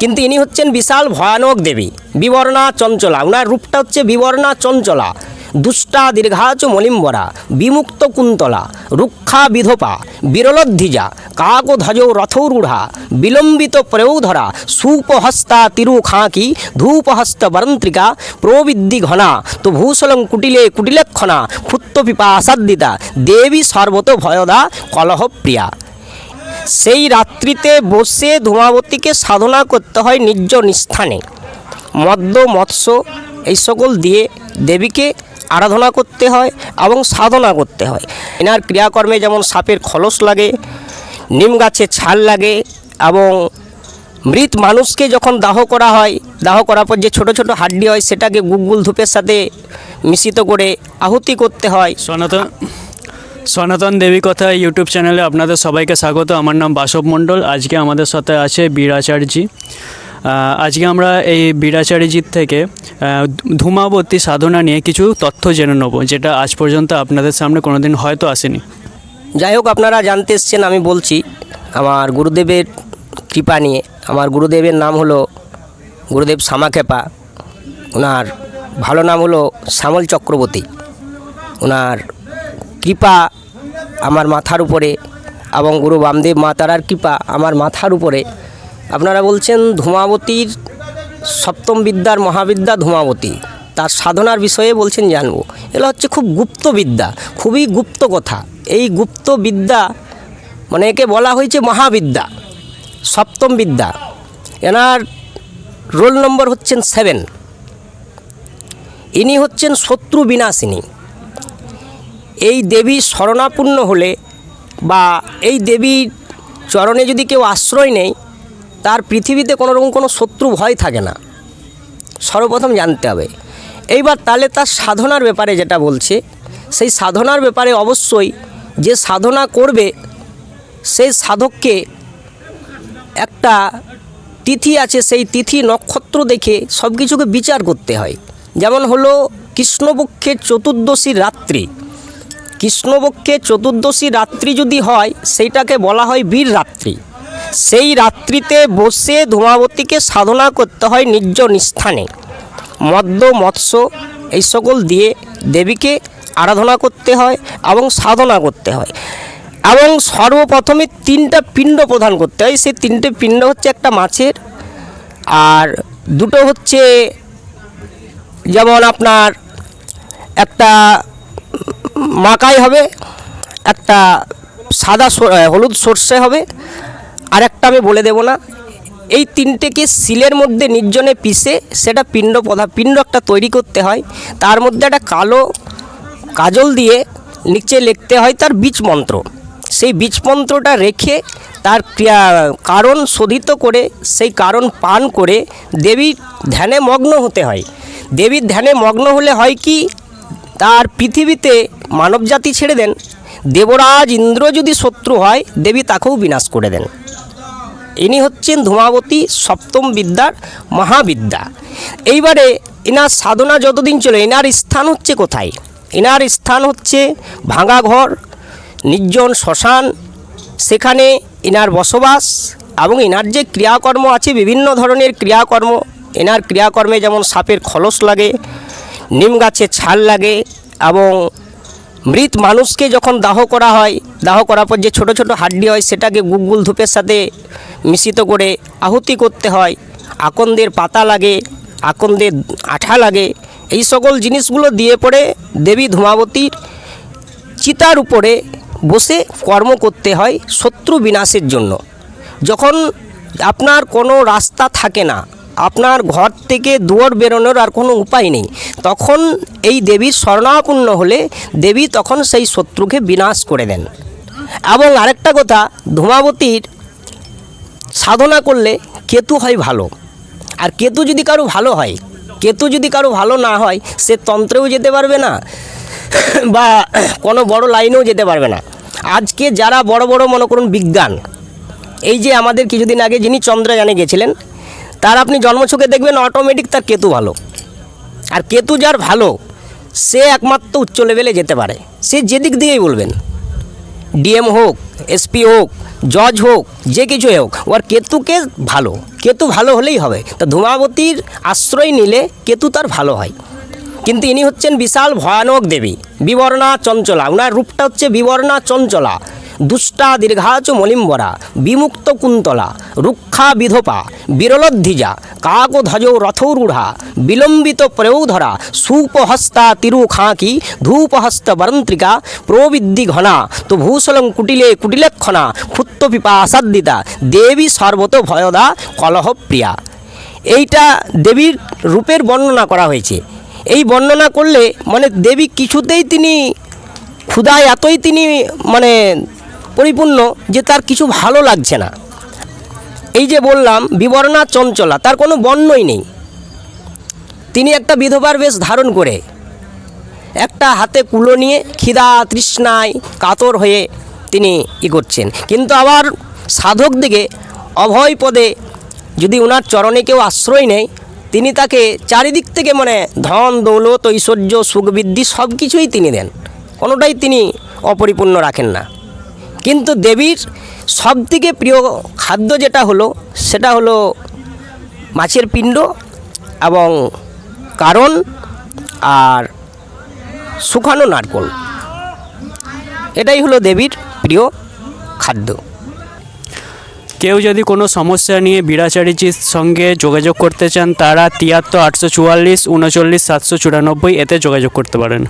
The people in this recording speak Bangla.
কিন্তু ইনি হচ্ছেন বিশাল ভয়ানক দেবী, বিবর্ণা চঞ্চলা। ওনার রূপটা হচ্ছে বিবর্ণা চঞ্চলা। দুষ্টা, দীর্ঘাচ মলিম্বরা, বিমুক্ত কুন্তলা, রুক্ষা বিধপা, বিরলদ্ধিজা কাকধ্বজ রথৌরূঢ়া, বিলম্বিত প্রয়ৌধরা সুপহস্তা তিরু খাঁকি ধূপহস্ত বরন্ত্রিকা প্রবিদ্যি ঘনা, তো ভূষলং কুটিলে কুটিলক্ষণা ক্ষুত্ত পিপাসাদ্দিতা দেবী সর্বত ভয়দা কলহ প্রিয়া সেই রাত্রিতে বসে ধূমাবতীকে সাধনা করতে হয় নির্জন স্থানে মদ্য, মৎস্য এই সকল দিয়ে দেবীকে আরাধনা করতে হয় এবং সাধনা করতে হয়। এনার ক্রিয়াকর্মে যেমন সাপের খলস লাগে, নিম গাছে ছাল লাগে এবং মৃত মানুষকে যখন দাহ করা হয়, দাহ করার পর যে ছোট ছোট হাড্ডি হয়, সেটাকে গুগুল ধূপের সাথে মিশ্রিত করে আহুতি করতে হয়। সনাতন সনাতন দেবী কথা ইউটিউব চ্যানেলে আপনাদের সবাইকে স্বাগত। আমার নাম বাসব মণ্ডল। আজকে আমাদের সাথে আছে বীরাচার্যজি আজকে আমরা এই বীরাচার্যজির থেকে ধূমাবতী সাধনা নিয়ে কিছু তথ্য জেনে নেব, যেটা আজ পর্যন্ত আপনাদের সামনে কোনোদিন হয়তো আসেনি। যাই হোক, আপনারা জানতে এসছেন, আমি বলছি, আমার গুরুদেবের কৃপা নিয়ে। আমার গুরুদেবের নাম হলো গুরুদেব শ্যামাখেপা। ওনার ভালো নাম হলো শ্যামল চক্রবর্তী। ওনার কৃপা আমার মাথার উপরে এবং গুরু বামদেব মা তারার কৃপা আমার মাথার উপরে। আপনারা বলছেন ধূমাবতীর সপ্তম বিদ্যার মহাবিদ্যা ধূমাবতী। তার সাধনার বিষয়ে বলছেন জানব। এগুলো হচ্ছে খুব গুপ্ত বিদ্যা, খুবই গুপ্ত কথা। এই গুপ্ত বিদ্যা মানে একে বলা হয়েছে মহাবিদ্যা, সপ্তম বিদ্যা। এনার রোল নম্বর হচ্ছেন সেভেন। ইনি হচ্ছেন শত্রু বিনাশিনী। এই দেবী শরণাপূর্ণ হলে বা এই দেবীর চরণে যদি কেউ আশ্রয় নেয়, তার পৃথিবীতে কোনো রকম কোনো শত্রু ভয় থাকে না। সর্বপ্রথম জানতে হবে। এইবার তাহলে তার সাধনার ব্যাপারে যেটা বলছে, সেই সাধনার ব্যাপারে অবশ্যই যে সাধনা করবে, সেই সাধককে একটা তিথি আছে, সেই তিথি নক্ষত্র দেখে সব কিছুকে বিচার করতে হয়। যেমন হলো কৃষ্ণপক্ষের চতুর্দশীর রাত্রি। কৃষ্ণপক্ষে চতুর্দশী রাত্রি যদি হয়, সেইটাকে বলা হয় বীর রাত্রি। সেই রাত্রিতে বসে ধূমাবতীকে সাধনা করতে হয় নির্জন স্থানে মদ্য, মৎস্য এই সকল দিয়ে দেবীকে আরাধনা করতে হয় এবং সাধনা করতে হয়। এবং সর্বপ্রথমে তিনটা পিণ্ড প্রদান করতে হয়। সেই তিনটে পিণ্ড হচ্ছে একটা মাছের, আর দুটো হচ্ছে যেমন আপনার একটা মাকাই হবে, একটা সাদা হলুদ সর্ষে হবে আর একটা আমি বলে দেব না। এই তিনটেকে শিলের মধ্যে নির্জনে পিষে সেটা পিণ্ড পদা পিণ্ড একটা তৈরি করতে হয়। তার মধ্যে একটা কালো কাজল দিয়ে নিচে লিখতে হয় তার বীজ মন্ত্র। সেই বীজ মন্ত্রটা রেখে তার ক্রিয়া, কারণ শোধিত করে, সেই কারণ পান করে দেবীর ধ্যানে মগ্ন হতে হয়। দেবীর ধ্যানে মগ্ন হলে হয় কি? তার পৃথিবীতে মানবজাতি ছেড়ে দেন। দেবরাজ ইন্দ্র যদি শত্রু হয়, দেবী তাকেও বিনাশ করে দেন। ইনি হচ্ছেন ধূমাবতী সপ্তম বিদ্যার মহাবিদ্যা। এইবারে এনার সাধনা যতদিন চলে এনার স্থান হচ্ছে কোথায়? এনার স্থান হচ্ছে ভাঙা ঘর, নির্জন শ্মশান, সেখানে এনার বসবাস এবং এনার যে ক্রিয়াকর্ম আছে, বিভিন্ন ধরনের ক্রিয়াকর্ম। এনার ক্রিয়াকর্মে যেমন সাপের খলস লাগে নিম গাছে ছাল লাগে এবং মৃত মানুষকে যখন দাহ করা হয়, দাহ করার পর যে ছোট ছোট হাড্ডি হয়, সেটাকে গুগুল ধূপের সাথে মিশ্রিত করে আহুতি করতে হয়। আকন্দের পাতা লাগে, আকন্দের আঠা লাগে। এই সকল জিনিসগুলো দিয়ে পড়ে দেবী ধূমাবতীর চিতার উপরে বসে কর্ম করতে হয় শত্রু বিনাশের জন্য। যখন আপনার কোনো রাস্তা থাকে না আপনার ঘর থেকে দুয়ার বেরোনোর আর কোনো উপায় নেই। তখন এই দেবীর শরণাপন্ন হলে দেবী তখন সেই শত্রুকে বিনাশ করে দেন। এবং আরেকটা কথা, ধূমাবতীর সাধনা করলে কেতু হয় ভালো। আর কেতু যদি কারও ভালো হয়, কেতু যদি কারও ভালো না হয়, সে তন্ত্রেও যেতে পারবে না, বা কোনো বড় লাইনেও যেতে পারবে না। আজকে যারা বড় বড় মনে করুন বিজ্ঞান, এই যে আমাদের কিছুদিন আগে যিনি চন্দ্রযানে গেছিলেন তার আপনি জন্মছকে দেখবেন অটোমেটিক তার কেতু ভালো। আর কেতু যার ভালো, সে একমাত্র উচ্চ লেভেলে যেতে পারে। সে যেদিক দিয়েই বলবেন। ডিএম হোক এসপি হোক জজ হোক, যে কিছুই হোক, ওর কেতুকে ভালো। কেতু ভালো হলেই হবে। তা ধূমাবতীর আশ্রয় নিলে কেতু তার ভালো হয়। কিন্তু ইনি হচ্ছেন বিশাল ভয়ানক দেবী, বিবর্ণা চঞ্চলা। ওনার রূপটা হচ্ছে বিবর্ণা চঞ্চলা। দুষ্টা দীর্ঘাচ মলিম্বরা, বিমুক্ত কুন্তলা, রুক্ষা বিধপা, বিরলদ্ধিজা, কাক ধ্বজ রথৌরূঢ়া, বিলম্বিত প্রয়ৌধরা সুপহস্তা তিরু খাঁকি ধূপহস্ত বরন্ত্রিকা, প্রবিদ্ধি ঘনা তো ভূষলং কুটিলে কুটিলেক্ষণা, ক্ষুত্ত পিপাসাদ্দিতা, দেবী সর্বত ভয়দা কলহপ্রিয়া। এইটা দেবীর রূপের বর্ণনা করা হয়েছে। এই বর্ণনা করলে মানে দেবী কিছুতেই তিনি ক্ষুধায়, এতই তিনি মানে পরিপূর্ণ যে তার কিছু ভালো লাগছে না। এই যে বললাম, বিবর্ণা চঞ্চলা, তার কোনো বর্ণই নেই। তিনি একটা বিধবার বেশ ধারণ করে। একটা হাতে কুলো নিয়ে খিদা তৃষ্ণায় কাতর হয়ে তিনি ই করছেন। কিন্তু আবার সাধক দিকে অভয় পদে যদি ওনার চরণে কেউ আশ্রয় নেয়, তিনি তাকে চারিদিক থেকে মানে ধন, দৌলত, ঐশ্বর্য সুখবৃদ্ধি সব কিছুই তিনি দেন। কোনোটাই তিনি অপরিপূর্ণ রাখেন না। কিন্তু দেবীর সবথেকে প্রিয় খাদ্য যেটা হলো, সেটা হলো মাছের পিণ্ড এবং কারণ আর শুকানো নারকোল। এটাই হলো দেবীর প্রিয় খাদ্য। কেউ যদি কোনো সমস্যা নিয়ে বিরাচারীজির সঙ্গে যোগাযোগ করতে চান, তারা তিয়াত্তর আটশো চুয়াল্লিশ, উনচল্লিশ, সাতশো চুরানব্বই, এতে যোগাযোগ করতে পারেন।